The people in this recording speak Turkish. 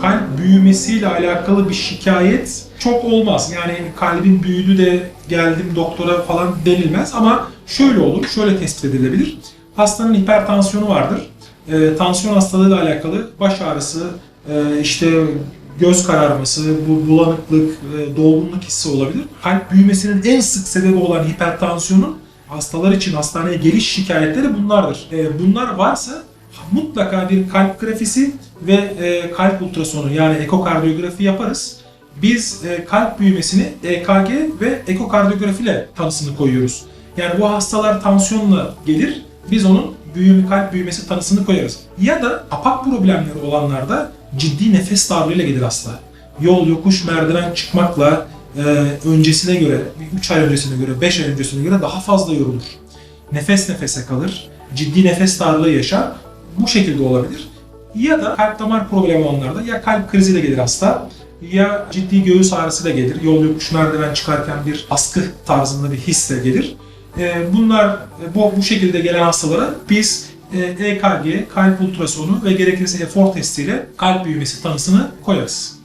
kalp büyümesiyle alakalı bir şikayet çok olmaz. Yani kalbin büyüdü de geldim doktora falan denilmez ama şöyle olur, şöyle tespit edilebilir. Hastanın hipertansiyonu vardır. Ee, tansiyon hastalığıyla alakalı baş ağrısı, e, işte göz kararması, bu bulanıklık, e, dolgunluk hissi olabilir. Kalp büyümesinin en sık sebebi olan hipertansiyonun hastalar için hastaneye geliş şikayetleri bunlardır. E, bunlar varsa mutlaka bir kalp grafisi ve e, kalp ultrasonu yani ekokardiyografi yaparız. Biz e, kalp büyümesini EKG ve ekokardiyografi ile tanısını koyuyoruz. Yani bu hastalar tansiyonla gelir, biz onun büyüm, kalp büyümesi tanısını koyarız. Ya da kapak problemleri olanlarda ciddi nefes darlığıyla gelir hasta. Yol, yokuş, merdiven çıkmakla e, öncesine göre, 3 ay öncesine göre, 5 ay öncesine göre daha fazla yorulur. Nefes nefese kalır, ciddi nefes darlığı yaşar. Bu şekilde olabilir. Ya da kalp damar problemi olanlarda ya kalp kriziyle gelir hasta ya ciddi göğüs ağrısıyla gelir. Yol yokuş merdiven çıkarken bir askı tarzında bir hisle gelir. Ee, Bunlar bu, bu şekilde gelen hastalara biz e, EKG, kalp ultrasonu ve gerekirse efor testiyle kalp büyümesi tanısını koyarız.